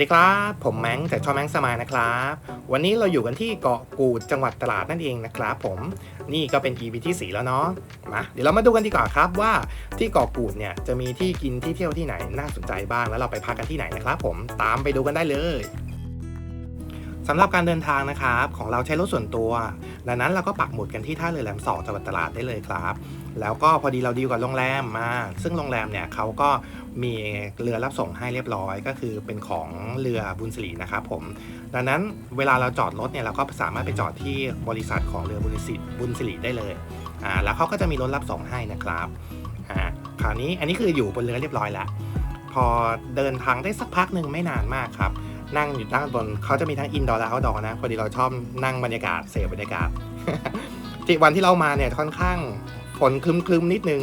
วัสดีครับ ผมแมงจากช่องแมงสมายนะครับ วันนี้เราอยู่กันที่เกาะกูดจังหวัดตราดนั่นเองนะครับผมนี่ก็เป็น EP ที่ 4 แล้วเนาะมาเดี๋ยวเรามาดูกันดีกว่าครับว่าที่เกาะกูดเนี่ยจะมีที่กินที่เที่ยวที่ไหนน่าสนใจบ้างแล้วเราไปพักกันที่ไหนนะครับผมตามไปดูกันได้เลย สำหรับการเดินทางนะครับของเราใช้รถส่วนตัวดังนั้นเราก็ปักหมุดกันที่ท่าเรือแหลมสอจังหวัดตราดได้เลยครับ แล้วก็พอดีเราดีลกับโรงแรมมา ซึ่งโรงแรมเนี่ยเขาก็มีเรือรับส่งให้เรียบร้อย ก็คือเป็นของเรือบุญสิรินะครับผม ดังนั้นเวลาเราจอดรถเนี่ยเราก็สามารถไปจอดที่บริษัทของเรือบุญสิริบุญสิริได้เลยอ่าแล้วเขาก็จะมีรถรับส่งให้นะครับอ่าคราวนี้อันนี้คืออยู่บนเรือเรียบร้อยแล้วพอเดินทางได้สักพักหนึ่งไม่นานมากครับ นั่งอยู่ด้านบนเขาจะมีทั้งอินดอร์และเอาดอร์นะพอดีเราชอบนั่งบรรยากาศเสพบรรยากาศที่วันที่เรามาเนี่ยค่อนข้างฝนคลึมๆนิดนึง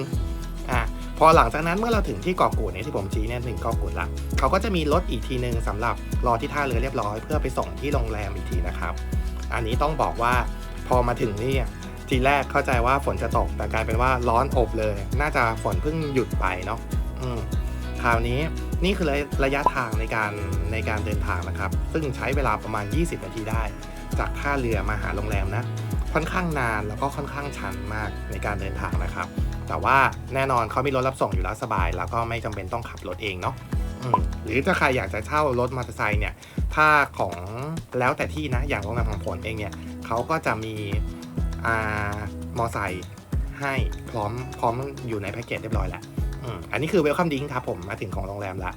อะพอหลังจากนั้นเมื่อเราถึงที่เกาะกูดเนี่ยที่ผมชี้เนี่ยถึงเกาะกูดละเขาก็จะมีรถอีกทีหนึ่งสำหรับรอที่ท่าเรือเรียบร้อย เพื่อไปส่งที่โรงแรมอีกทีนะครับ อันนี้ต้องบอกว่าพอมาถึงนี่ทีแรกเข้าใจว่าฝนจะตกแต่กลายเป็นว่าร้อนอบเลย น่าจะฝนเพิ่งหยุดไปเนาะอืม คราวนี้นี่คือระยะทางในการในการเดินทางนะครับ ซึ่งใช้เวลาประมาณ 20 นาทีได้ จากท่าเรือมาหาโรงแรมนะ ค่อนข้างนานแล้วก็ค่อนข้างชันมากในการเดินทางนะครับ แต่ว่าแน่นอนเขามีรถรับส่งอยู่แล้วสบาย แล้วก็ไม่จำเป็นต้องขับรถเองเนาะหรือถ้าใครอยากจะเช่ารถมอเตอร์ไซค์เนี่ย ถ้าของแล้วแต่ที่นะ อย่างโรงแรมของผลเองเนี่ยเขาก็จะมีอ่ามอไซค์ให้พร้อมพร้อมอยู่ในแพ็กเกจเรียบร้อยแล้ว อันนี้คือเวลคัมดิ้งครับผมมาถึงของโรงแรมละ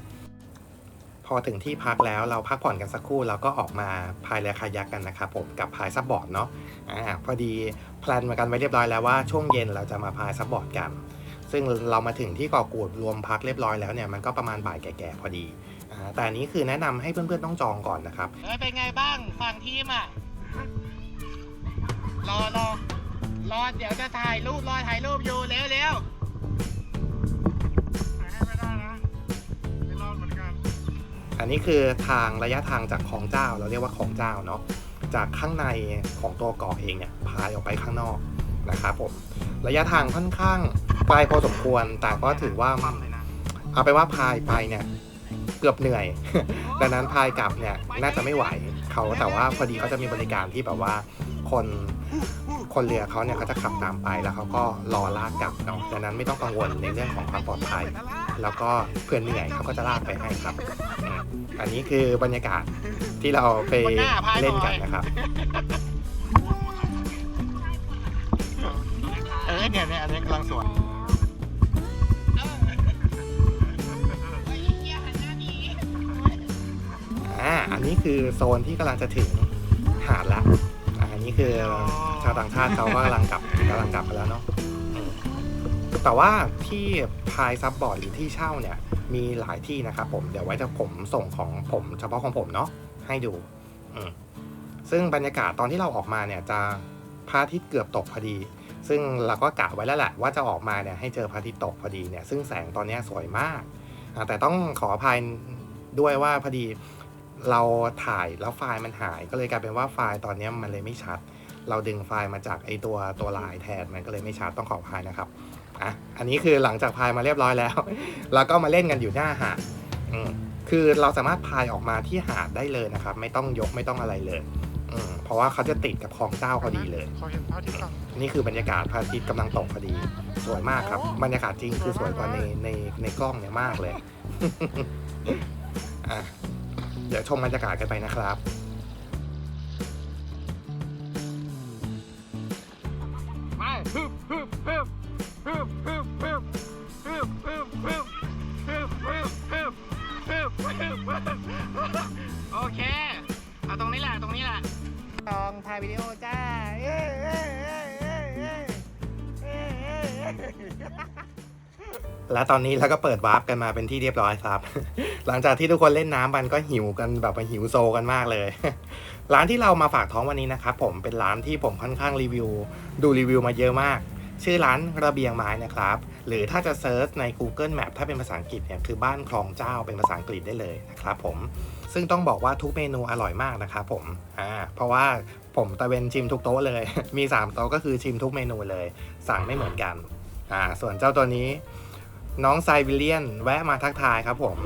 พอถึงที่พักแล้วเราพักผ่อนกันสักครู่เราก็ออกมาพายเรือคายักกันนะครับผมกับพายซับบอร์ดเนาะอ่าพอดีแพลนมากันไว้เรียบร้อยแล้วว่าช่วงเย็นเราจะมาพายซับบอร์ดกัน ซึ่งเรามาถึงที่เกาะกูดรวมพักเรียบร้อยแล้วเนี่ยมันก็ประมาณบ่ายแก่ๆพอดีอ่าแต่อันนี้คือแนะนำให้เพื่อนๆต้องจองก่อนนะครับ เอ้ยเป็นไงบ้างฝั่งทีมอะ รอรอรอเดี๋ยวจะถ่ายรูปรอถ่ายรูปอยู่เร็วเร็ว อันนี้คือทางระยะทางจากของเจ้าเราเรียกว่าของเจ้าเนาะจากข้างในของตัวเกาะเองเนี่ยพายออกไปข้างนอกนะครับผมระยะทางค่อนข้างไกลพอสมควรแต่ก็ถือว่าเอาไปว่าพายไปเนี่ยเกือบเหนื่อย ดังนั้นพายกลับเนี่ยน่าจะไม่ไหวเขาแต่ว่าพอดีเขาจะมีบริการที่แบบว่าคนคนเรือเขาเนี่ยเขาจะขับตามไปแล้วเขาก็รอลากกลับเนาะดังนั้นไม่ต้องกังวลในเรื่องของความปลอดภัย แล้วก็เพื่อนเหนื่อยเขาก็จะลากไปให้ครับ อืมอันนี้คือบรรยากาศที่เราไปเล่นกันนะครับ เออเนี่ยเนี่ยอันนี้กำลังสวยอ่าอันนี้คือโซนที่กำลังจะถึงหาดละอ่าอันนี้คือชาวต่างชาติเขาก็กำลังกลับกำลังกลับไปแล้วเนาะอืมแต่ว่าที่พายซับบอร์ดหรือที่เช่าเนี่ย มีหลายที่นะครับผมเดี๋ยวไว้จะผมส่งของผมเฉพาะของผมเนาะให้ดูซึ่งบรรยากาศตอนที่เราออกมาเนี่ยจะพระอาทิตย์เกือบตกพอดี ซึ่งเราก็กะไว้แล้วแหละว่าจะออกมาเนี่ยให้เจอพระอาทิตย์ตกพอดีเนี่ยซึ่งแสงตอนนี้สวยมาก แต่ต้องขออภัยด้วยว่าพอดีเราถ่ายแล้วไฟล์มันหาย ก็เลยกลายเป็นว่าไฟล์ตอนนี้มันเลยไม่ชัด เราดึงไฟล์มาจากไอตัวตัวลายแทนมันก็เลยไม่ชัดต้องขออภัยนะครับ อะอันนี้คือหลังจากพายมาเรียบร้อยแล้วเราก็มาเล่นกันอยู่หน้าหาดอืมคือเราสามารถพายออกมาที่หาดได้เลยนะครับ ไม่ต้องยกไม่ต้องอะไรเลยอืมเพราะว่าเขาจะติดกับคลองเจ้าพอดีเลยขอเห็นพระอาทิตย์ก่อนนี่คือบรรยากาศพระอาทิตย์กำลังตกพอดี สวยมากครับ บรรยากาศจริงคือสวยกว่าในในในกล้องเนี่ยมากเลยอะเดี๋ยวชมบรรยากาศกันไปนะครับ และตอนนี้เราก็เปิดวาร์ปกันมาเป็นที่เรียบร้อยครับ หลังจากที่ทุกคนเล่นน้ำมันก็หิวกันแบบหิวโซกันมากเลย ร้านที่เรามาฝากท้องวันนี้นะครับผมเป็นร้านที่ผมค่อนข้างรีวิว ดูรีวิวมาเยอะมาก ชื่อร้านระเบียงไม้นะครับ หรือถ้าจะเซิร์ชใน Google Map ถ้าเป็นภาษาอังกฤษเนี่ยคือบ้านคลองเจ้าเป็นภาษาอังกฤษได้เลยนะครับผมซึ่งต้องบอกว่าทุกเมนูอร่อยมากนะครับผมอ่าเพราะว่าผมตะเวนชิมทุกโต๊ะเลย มี 3 โต๊ะก็คือชิมทุกเมนูเลย สั่งไม่เหมือนกันอ่าส่วนเจ้าตัวนี้ น้องไซบิเลียน แวะมาทักทายครับผม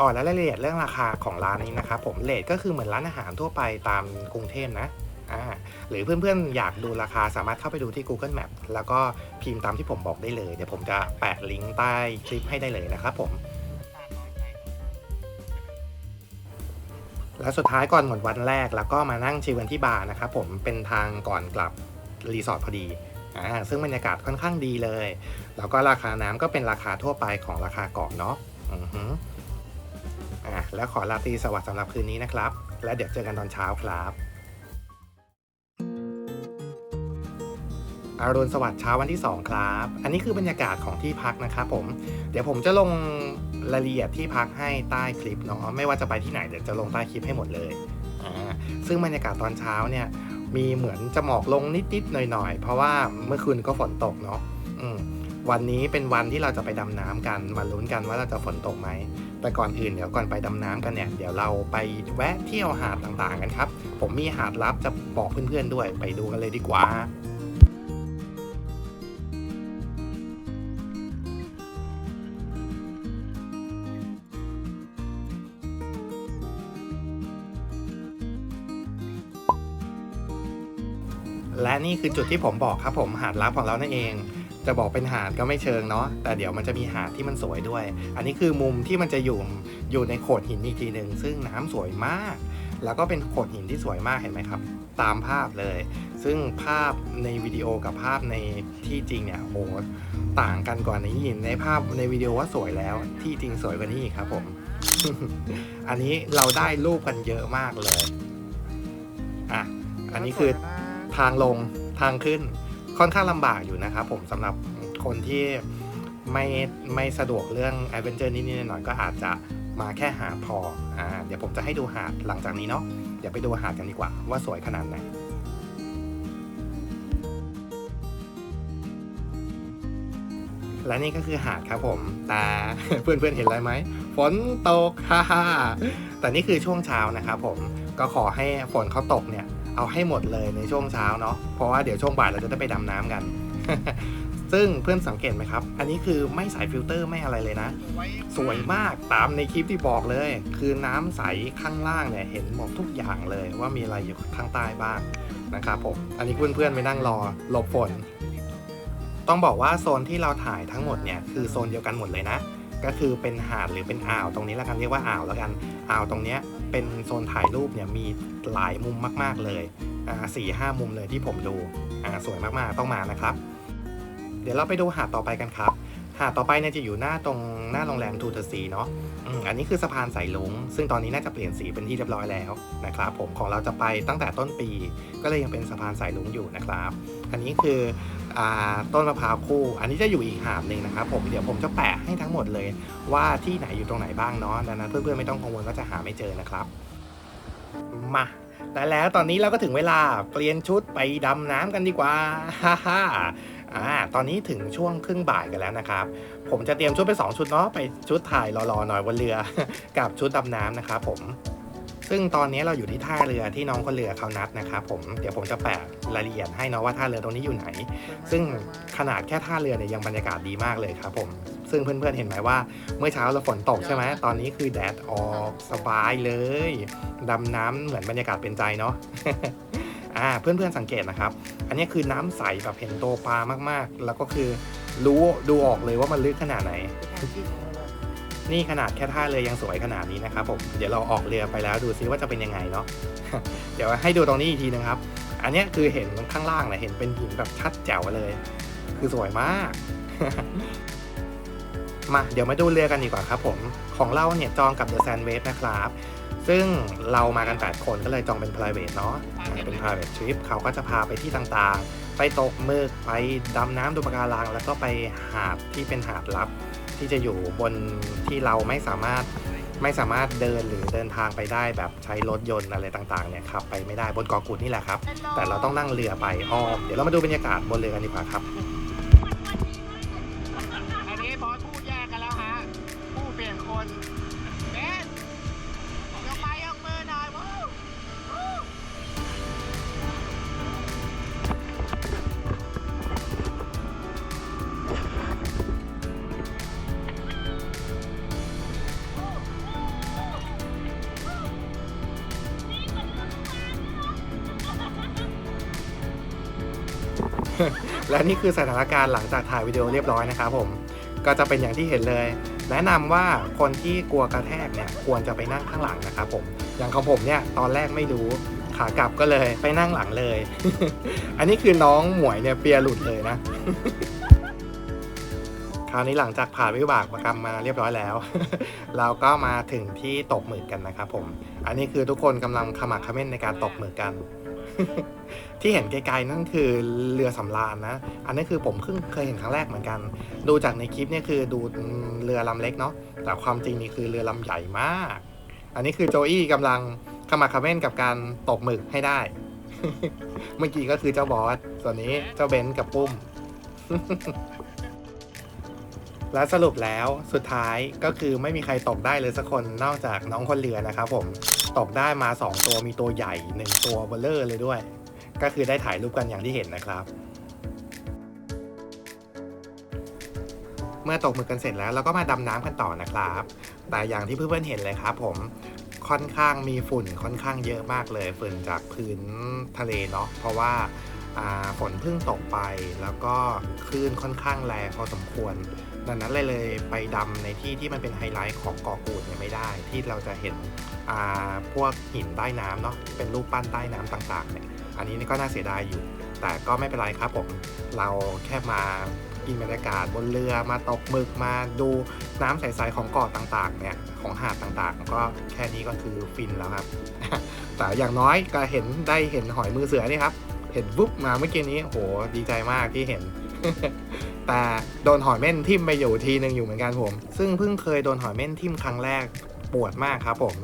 อ๋อแล้วรายละเอียดเรื่องราคาของร้านนี้นะครับผมเลทก็คือเหมือนร้านอาหารทั่วไปตามกรุงเทพนะอ่าหรือเพื่อนๆอยากดูราคาสามารถเข้าไปดูที่ Google Map แล้วก็พิมพ์ตามที่ผมบอกได้เลย เดี๋ยวผมจะแปะลิงก์ใต้คลิปให้ได้เลยนะครับผม แล้วสุดท้ายก่อนหมดวันแรก แล้วก็มานั่งชิลกันที่บาร์นะครับผมเป็นทางก่อนกลับรีสอร์ทพอดีอ่าซึ่งบรรยากาศค่อนข้างดีเลย แล้วก็ราคาน้ำก็เป็นราคาทั่วไปของราคาเกาะเนาะอือฮึอะแล้วขอลาตีสวัสดิ์สำหรับคืนนี้นะครับ และเดี๋ยวเจอกันตอนเช้าครับอารุณสวัสดิ์เช้าวันที่ 2 ครับ อันนี้คือบรรยากาศของที่พักนะครับผม เดี๋ยวผมจะลง รายละเอียดที่พักให้ใต้คลิปเนาะไม่ว่าจะไปที่ไหนเดี๋ยวจะลงใต้คลิปให้หมดเลยอ่าซึ่งบรรยากาศตอนเช้าเนี่ยมีเหมือนจะหมอกลงนิดๆหน่อยๆ เพราะว่าเมื่อคืนก็ฝนตกเนาะวันนี้เป็นวันที่เราจะไปดำน้ำกันมาลุ้นกันว่าเราจะฝนตกไหม แต่ก่อนอื่นเดี๋ยวก่อนไปดำน้ำกันเนี่ยเดี๋ยวเราไปแวะเที่ยวหาดต่างๆกันครับ ผมมีหาดลับจะบอกเพื่อนๆด้วยไปดูกันเลยดีกว่า นี่คือจุดที่ผมบอกครับผมหาดลับของเรานั่นเอง จะบอกเป็นหาดก็ไม่เชิงเนาะแต่เดี๋ยวมันจะมีหาดที่มันสวยด้วย อันนี้คือมุมที่มันจะอยู่อยู่ในโขดหินอีกทีหนึ่งซึ่งน้ำสวยมาก แล้วก็เป็นโขดหินที่สวยมากเห็นไหมครับ ตามภาพเลย ซึ่งภาพในวิดีโอกับภาพในที่จริงเนี่ยโหต่างกันกว่านี้ในภาพในวิดีโอว่าสวยแล้ว ที่จริงสวยกว่านี้อีกครับผม อันนี้เราได้รูปกันเยอะมากเลยอะอันนี้คือ ทางลงทางขึ้นค่อนข้างลำบากอยู่นะครับผมสำหรับคนที่ไม่ไม่สะดวกเรื่องแอดเวนเจอร์นิดๆหน่อยๆก็อาจจะมาแค่หาพออ่าเดี๋ยวผมจะให้ดูหาดหลังจากนี้เนาะเดี๋ยวไปดูหาดกันดีกว่า ว่าสวยขนาดไหนและนี่ก็คือหาดครับผม แต่เพื่อนๆเห็นอะไรไหม ฝนตกฮ่าฮ่าแต่นี่คือช่วงเช้านะครับผม ก็ขอให้ฝนเขาตกเนี่ย เอาให้หมดเลยในช่วงเช้าเนาะเพราะว่าเดี๋ยวช่วงบ่ายเราจะได้ไปดำน้ำกัน ซึ่งเพื่อนสังเกตไหมครับ อันนี้คือไม่ใส่ฟิลเตอร์ไม่อะไรเลยนะ สวยมากตามในคลิปที่บอกเลย คือน้ำใสข้างล่างเนี่ยเห็นหมดทุกอย่างเลยว่ามีอะไรอยู่ข้างใต้บ้างนะครับผมอันนี้เพื่อนๆไปนั่งรอหลบฝนต้องบอกว่าโซนที่เราถ่ายทั้งหมดเนี่ยคือโซนเดียวกันหมดเลยนะ ก็คือเป็นหาดหรือเป็นอ่าวตรงนี้แล้วกันเรียกว่าอ่าวแล้วกันอ่าวตรงเนี้ย เป็นโซนถ่ายรูปเนี่ยมีหลายมุมมากๆเลยอ่าสี่ห้ามุมเลยที่ผมดูอ่าสวยมากๆต้องมานะครับ เดี๋ยวเราไปดูหาดต่อไปกันครับ หาดต่อไปเนี่ยจะอยู่หน้าตรงหน้าโรงแรมทูเทอร์ซีเนาะ อันนี้คือสะพานสายลุง ซึ่งตอนนี้น่าจะเปลี่ยนสีเป็นที่เรียบร้อยแล้วนะครับ ผมของเราจะไปตั้งแต่ต้นปี ก็เลยยังเป็นสะพานสายลุงอยู่นะครับ อันนี้คืออต้นมะพร้าวคู่ อันนี้จะอยู่อีกหาดหนึ่งนะครับผมเดี๋ยวผมจะแปะให้ทั้งหมดเลย ว่าที่ไหนอยู่ตรงไหนบ้างเนาะดังนั้นเพื่อนๆไม่ต้องกังวลว่าจะหาไม่เจอนะครับมาและแล้วตอนนี้เราก็ถึงเวลาเปลี่ยนชุดไปดำน้ำกันดีกว่าฮ่าฮ่า อ่าตอนนี้ถึงช่วงครึ่งบ่ายกันแล้วนะครับ ผมจะเตรียมชุดไป 2 ชุดเนาะไปชุดถ่ายรอๆหน่อยบนเรือ กับชุดดำน้ำนะครับผมซึ่งตอนนี้เราอยู่ที่ท่าเรือที่น้องคนเรือเขานัดนะครับผมเดี๋ยวผมจะแปะรายละเอียดให้เนาะว่าท่าเรือตรงนี้อยู่ไหน ซึ่งขนาดแค่ท่าเรือเนี่ยยังบรรยากาศดีมากเลยครับผมซึ่งเพื่อนๆเห็นไหมว่า เมื่อเช้าเราฝนตกใช่ไหมตอนนี้คือแดดออกสบายเลยดำน้ำเหมือนบรรยากาศเป็นใจเนาะ อ่าเพื่อนๆสังเกตนะครับ อันนี้คือน้ำใสแบบเห็นโตปลามากๆ แล้วก็คือรู้ดูออกเลยว่ามันลึกขนาดไหน นี่ขนาดแค่ท่าเรือยังสวยขนาดนี้นะครับผมเดี๋ยวเราออกเรือไปแล้วดูซิว่าจะเป็นยังไงเนาะเดี๋ยวให้ดูตรงนี้อีกทีนะครับ อันเนี้ยคือเห็นข้างล่างเนี่ยเห็นเป็นหินแบบชัดแจ๋วเลย คือสวยมาก มาเดี๋ยวมาดูเรือกันดีกว่าครับผม ของเราเนี่ยจองกับ The Sandwave นะครับ ซึ่งเรามากัน 8 คนก็เลยจองเป็น private เนาะอ่าเป็น private trip เขาก็จะพาไปที่ต่างๆ ไปตกหมึกไปดำน้ำดูปะการัง แล้วก็ไปหาดที่เป็นหาดลับ ที่จะอยู่บนที่เราไม่สามารถไม่สามารถเดินหรือเดินทางไปได้แบบใช้รถยนต์อะไรต่างๆเนี่ยขับไปไม่ได้บนเกาะกูดนี่แหละครับ แต่เราต้องนั่งเรือไปอ้อมเดี๋ยวเรามาดูบรรยากาศบนเรือกันดีกว่าครับ และนี่คือสถานการณ์หลังจากถ่ายวิดีโอเรียบร้อยนะครับผมก็จะเป็นอย่างที่เห็นเลย แนะนำว่าคนที่กลัวกระแทกเนี่ยควรจะไปนั่งข้างหลังนะครับผมอย่างของผมเนี่ยตอนแรกไม่รู้ขากลับก็เลยไปนั่งหลังเลย อันนี้คือน้องหมวยเนี่ยเปียหลุดเลยนะ คราวนี้หลังจากผ่านวิบากกรรมมาเรียบร้อยแล้ว เราก็มาถึงที่ตกหมึกกันนะครับผม อันนี้คือทุกคนกำลังขมักขม้นในการตกหมึกกัน ที่เห็นไกลๆนั่นคือเรือสำราญนะ อันนี้คือผมเพิ่งเคยเห็นครั้งแรกเหมือนกัน ดูจากในคลิปเนี่ยคือดูเรือลำเล็กเนาะ แต่ความจริงนี่คือเรือลำใหญ่มาก อันนี้คือโจอี้กำลังขมักเขม้นกับการตกหมึกให้ได้ เมื่อกี้ก็คือเจ้าบอส ส่วนนี้เจ้าเบนกับปุ้ม และสรุปแล้วสุดท้ายก็คือไม่มีใครตกได้เลยสักคนนอกจากน้องคนเรือนะครับผมตกได้มา 2 ตัวมีตัวใหญ่ 1 ตัวเบลเลอร์เลยด้วย ก็คือได้ถ่ายรูปกันอย่างที่เห็นนะครับ เมื่อตกหมึกกันเสร็จแล้วเราก็มาดำน้ำกันต่อนะครับ แต่อย่างที่เพื่อนๆเห็นเลยครับผมค่อนข้างมีฝุ่นค่อนข้างเยอะมากเลยฝุ่นจากพื้นทะเลเนาะเพราะว่าฝนเพิ่งตกไปแล้วก็คลื่นค่อนข้างแรงพอสมควร ดังนั้นเลยเลยไปดำในที่ที่มันเป็นไฮไลท์ของเกาะกูดเนี่ยไม่ได้ ที่เราจะเห็นอ่าพวกหินใต้น้ำเนาะเป็นรูปปั้นใต้น้ำต่างๆเนี่ยอันนี้ก็น่าเสียดายอยู่ แต่ก็ไม่เป็นไรครับผมเราแค่มากินบรรยากาศบนเรือมาตกหมึกมาดูน้ำใสๆของเกาะต่างๆเนี่ยของหาดต่างๆ ก็แค่นี้ก็คือฟินแล้วครับ แต่อย่างน้อยก็เห็นได้เห็นหอยมือเสือนี่ครับ เห็นวุบมาเมื่อกี้นี้โหดีใจมากที่เห็น แต่โดนหอยเม่นทิ่มไปอยู่ทีหนึ่งอยู่เหมือนกันผม ซึ่งเพิ่งเคยโดนหอยเม่นทิ่มครั้งแรกปวดมากครับผม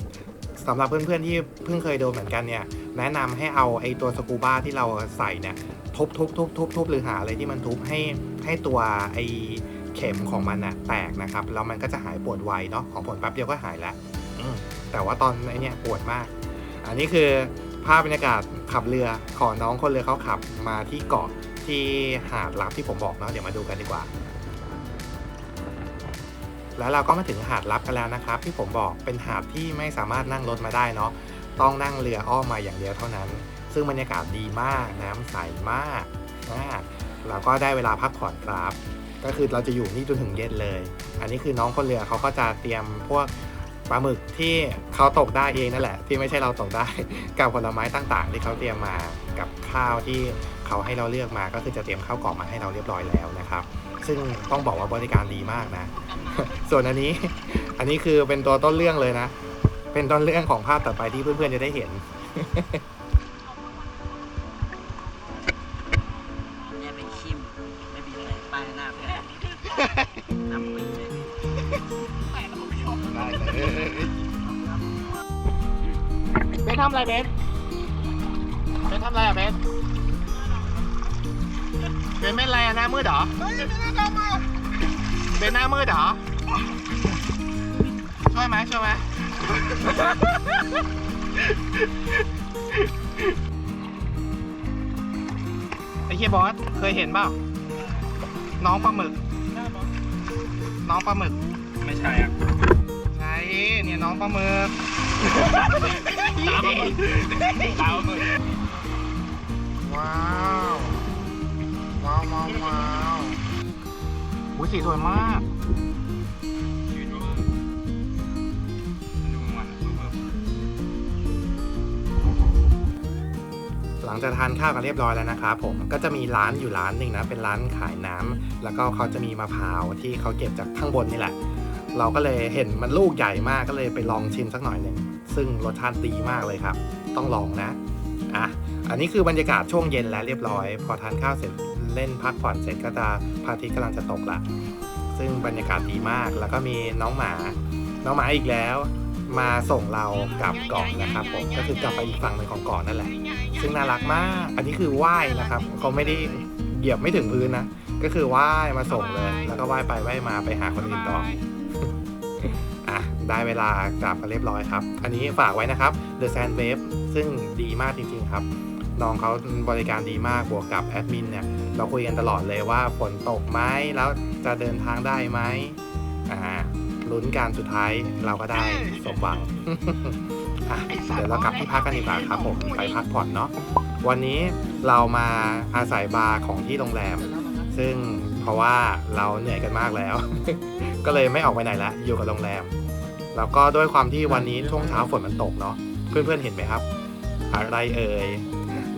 สำหรับเพื่อนๆที่เพิ่งเคยโดนเหมือนกันเนี่ย แนะนำให้เอาไอ้ตัวสกูบ้าที่เราใส่เนี่ยทุบทุบทุบทุบทุบหรือหาอะไรที่มันทุบให้ให้ตัวไอ้เข็มของมันน่ะแตกนะครับแล้วมันก็จะหายปวดไวเนาะของผลแป๊บเดียวก็หายแล้วแต่ว่าตอนไอ้เนี่ยปวดมาก อันนี้คือภาพบรรยากาศขับเรือขอน้องคนเรือเขาขับมาที่เกาะที่หาดลับที่ผมบอกเนาะเดี๋ยวมาดูกันดีกว่า แล้วเราก็มาถึงหาดลับกันแล้วนะครับ ที่ผมบอกเป็นหาดที่ไม่สามารถนั่งรถมาได้เนาะต้องนั่งเรืออ้อมมาอย่างเดียวเท่านั้น ซึ่งบรรยากาศดีมากน้ำใสมากอ่าเราก็ได้เวลาพักผ่อนครับ ก็คือเราจะอยู่นี่จนถึงเย็นเลย อันนี้คือน้องคนเรือเขาก็จะเตรียมพวก ปลาหมึกที่เขาตกได้เองนั่นแหละ ที่ไม่ใช่เราตกได้ กับผลไม้ต่างๆ ที่เขาเตรียมมากับข้าวที่เขาให้เราเลือกมาก็คือจะเตรียมข้าวกล่องมาให้เราเรียบร้อยแล้วนะครับ ซึ่งต้องบอกว่าบริการดีมากนะ ส่วนอันนี้อันนี้คือเป็นตัวต้นเรื่องเลยนะ เป็นต้นเรื่องของภาพต่อไปที่เพื่อนๆจะได้เห็น อะไรเบนเบนทำอะไรอะเบนเบนไม่อะไรอะหน้ามืดเหรอเบนหน้ามืดเหรอช่วยไหมช่วยไหมไอ้เฮียบอสเคยเห็นเปล่าน้องปลาหมึก น้องปลาหมึก ไม่ใช่อะใช่เนี่ยน้องปลาหมึก ตาปลาหมึกตาปลาหมึกว้าว ว้าวว้าวว้าวอุ้ยสีสวยมากหลังจากทานข้าวกันเรียบร้อยแล้วนะครับผมก็จะมีร้านอยู่ร้านหนึ่งนะเป็นร้านขายน้ำแล้วก็เขาจะมีมะพร้าวที่เขาเก็บจากข้างบนนี่แหละ เราก็เลยเห็นมันลูกใหญ่มากก็เลยไปลองชิมสักหน่อยหนึ่ง ซึ่งรสชาติดีมากเลยครับ ต้องลองนะอะอันนี้คือบรรยากาศช่วงเย็นแล้วเรียบร้อย พอทานข้าวเสร็จเล่นพักผ่อนเสร็จก็จะพระอาทิตย์กำลังจะตกละ ซึ่งบรรยากาศดีมากแล้วก็มีน้องหมา น้องหมาอีกแล้ว มาส่งเรากลับเกาะนะครับผมก็คือกลับไปอีกฝั่งหนึ่งของเกาะนั่นแหละ ซึ่งน่ารักมาก อันนี้คือว่ายนะครับเขาไม่ได้เหยียบไม่ถึงพื้นนะก็คือว่ายมาส่งเลย แล้วก็ว่ายไปว่ายมาไปหาคนอื่นต่อ ได้เวลากลับกันเรียบร้อยครับ อันนี้ฝากไว้นะครับ The Sand Wave ซึ่งดีมากจริงๆครับ น้องเขาบริการดีมากบวกกับแอดมินเนี่ย เราคุยกันตลอดเลยว่าฝนตกไหมแล้วจะเดินทางได้ไหมอ่าลุ้นการสุดท้ายเราก็ได้สมหวังอะเดี๋ยวเรากลับที่พักกันดีกว่าครับผมไปพักผ่อนเนาะวันนี้เรามาอาศัยบาร์ของที่โรงแรม ซึ่งเพราะว่าเราเหนื่อยกันมากแล้ว ก็เลยไม่ออกไปไหนละอยู่กับโรงแรม แล้วก็ด้วยความที่วันนี้ช่วงเช้าฝนมันตกเนาะเพื่อนๆเห็นไหมครับ อะไรเอ่ย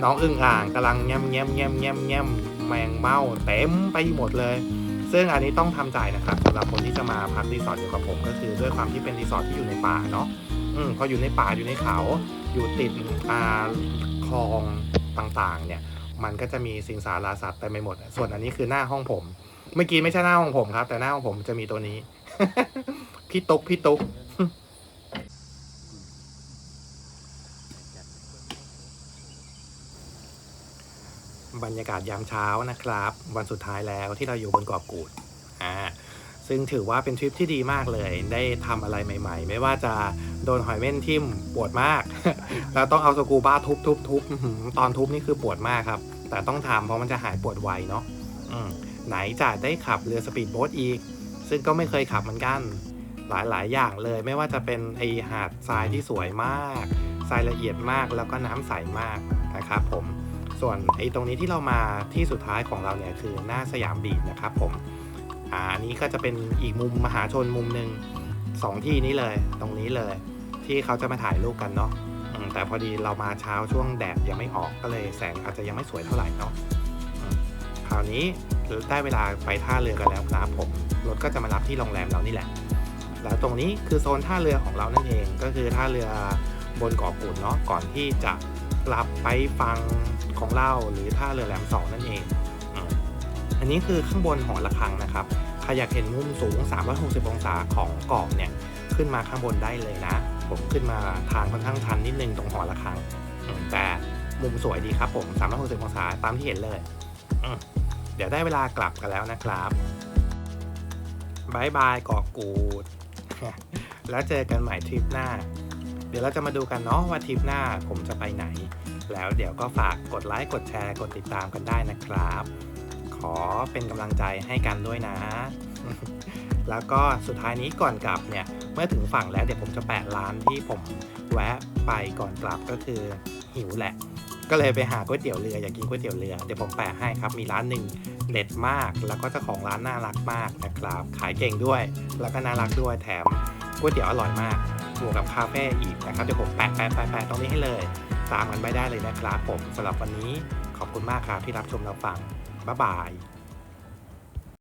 น้องอึ่งอ่างกำลังแง้มแง้มแง้มแง้มแง้มแมงเม่าเต็มไปหมดเลย ซึ่งอันนี้ต้องทำใจนะครับสำหรับคนที่จะมาพักรีสอร์ทอยู่กับผมก็คือด้วยความที่เป็นรีสอร์ทที่อยู่ในป่าเนาะอืมพออยู่ในป่าอยู่ในเขา อยู่ติดอ่าคลองต่างๆ เนี่ย มันก็จะมีสิงสาราสัตว์เต็ไมไปหมด ส่วนอันนี้คือหน้าห้องผม เมื่อกี้ไม่ใช่หน้าห้องผมครับ แต่หน้าห้องผมจะมีตัวนี้ พี่ตุ๊กพี่ตุ๊ก บรรยากาศยามเช้านะครับ วันสุดท้ายแล้วที่เราอยู่บนเกาะกูดอ่าซึ่งถือว่าเป็นทริปที่ดีมากเลย ได้ทำอะไรใหม่ ๆ ไม่ว่าจะโดนหอยเม่นทิ่มปวดมากแล้วต้องเอาสกูบ้าทุบทุบทุบตอนทุบนี่คือปวดมากครับ แต่ต้องทำเพราะมันจะหายปวดไวเนาะอืมไหนจะได้ขับเรือสปีดโบ๊ทอีก ซึ่งก็ไม่เคยขับเหมือนกัน หลายๆ อย่างเลยไม่ว่าจะเป็นไอหาดทรายที่สวยมากทรายละเอียดมากแล้วก็น้ำใสมากนะครับผม ส่วนไอ้ตรงนี้ที่เรามาที่สุดท้ายของเราเนี่ยคือหน้าสยามบีชนะครับผมอ่าอันนี้ก็จะเป็นอีกมุมมหาชนมุมหนึ่งสองที่นี้เลยตรงนี้เลย ที่เขาจะมาถ่ายรูปกันเนาะแต่พอดีเรามาเช้าช่วงแดดยังไม่ออกก็เลยแสงอาจจะยังไม่สวยเท่าไหร่เนาะคราวนี้ได้เวลาไปท่าเรือกันแล้วครับผมรถก็จะมารับที่โรงแรมเรานี่แหละ แล้วตรงนี้คือโซนท่าเรือของเรานั่นเองก็คือท่าเรือบนเกาะกูดเนาะก่อนที่จะ กลับไปฟังของเราหรือท่าเรือแหลมสองนั่นเองอันนี้คือข้างบนหอระฆังนะครับใครอยากเห็นมุมสูง 360 องศาของเกาะเนี่ยขึ้นมาข้างบนได้เลยนะ ผมขึ้นมาทางค่อนข้างชันนิดนึงตรงหอระฆังแต่มุมสวยดีครับผม 360 องศาตามที่เห็นเลยเดี๋ยวได้เวลากลับกันแล้วนะครับบายบายเกาะกูด แล้วเจอกันใหม่ทริปหน้า เดี๋ยวเราจะมาดูกันเนาะว่าทริปหน้าผมจะไปไหน แล้วเดี๋ยวก็ฝากกดไลค์กดแชร์กดติดตามกันได้นะครับ ขอเป็นกำลังใจให้กันด้วยนะ แล้วก็สุดท้ายนี้ก่อนกลับเนี่ยเมื่อถึงฝั่งแล้วเดี๋ยวผมจะแปะร้านที่ผมแวะไปก่อนกลับก็คือหิวแหละ ก็เลยไปหาก๋วยเตี๋ยวเรืออยากกินก๋วยเตี๋ยวเรือเดี๋ยวผมแปะให้ครับมีร้านหนึ่งเด็ดมาก แล้วก็เจ้าของร้านน่ารักมากนะครับ ขายเก่งด้วย แล้วก็น่ารักด้วยแถมก๋วยเตี๋ยวอร่อยมาก วกกับคาเฟ่อีกนะครับเดี๋ยวผมแปะแปะแปะแปะตรงนี้ให้เลย ตามกันไม่ได้เลยนะครับผมสำหรับวันนี้ขอบคุณมากครับที่รับชมรับฟังบ๊ายบาย